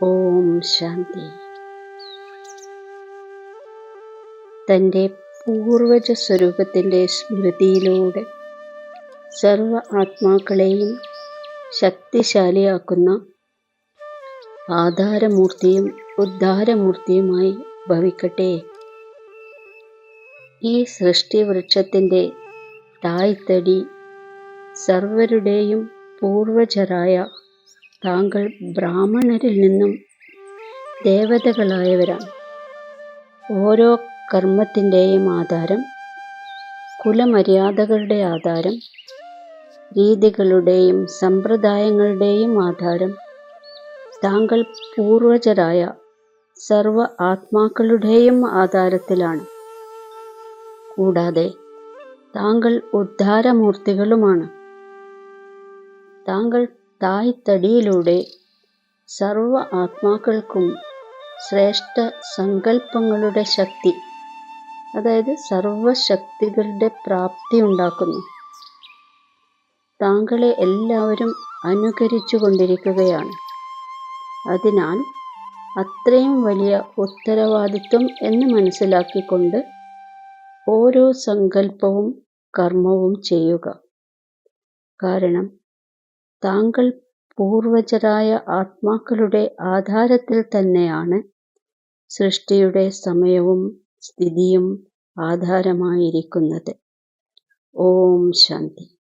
ഓം ശാന്തി. തന്റെ പൂർവജ സ്വരൂപത്തിന്റെ സ്മൃതിയിലൂടെ സർവ ആത്മാക്കളെയും ശക്തിശാലിയാക്കുന്ന ആധാരമൂർത്തിയും ഉദ്ധാരമൂർത്തിയുമായി ഭവിക്കട്ടെ. ഈ സൃഷ്ടിവൃക്ഷത്തിന്റെ തായ്തടി സർവരുടെയും പൂർവജരായ താങ്കൾ ബ്രാഹ്മണരിൽ നിന്നും ദേവതകളായവരാണ്. ഓരോ കർമ്മത്തിന്റെയും ആധാരം കുലമര്യാദകളുടെ ആധാരം രീതികളുടെയും സമ്പ്രദായങ്ങളുടെയും ആധാരം താങ്കൾ പൂർവജരായ സർവ ആത്മാക്കളുടെയും ആധാരത്തിലാണ്. കൂടാതെ താങ്കൾ ഉദ്ധാരമൂർത്തികളുമാണ്. താങ്കൾ തായ്തടിയിലൂടെ സർവ ആത്മാക്കൾക്കും ശ്രേഷ്ഠ സങ്കല്പങ്ങളുടെ ശക്തി അതായത് സർവശക്തികളുടെ പ്രാപ്തി ഉണ്ടാക്കുന്നു. താങ്കളെ എല്ലാവരും അനുകരിച്ചു കൊണ്ടിരിക്കുകയാണ്. അതിനാൽ അത്രയും വലിയ ഉത്തരവാദിത്വം എന്ന് മനസ്സിലാക്കിക്കൊണ്ട് ഓരോ സങ്കല്പവും കർമ്മവും ചെയ്യുക. കാരണം താങ്കൾ പൂർവജരായ ആത്മാക്കളുടെ ആധാരത്തിൽ തന്നെയാണ് സൃഷ്ടിയുടെ സമയവും സ്ഥിതിയും ആധാരമായിരിക്കുന്നത്. ഓം ശാന്തി.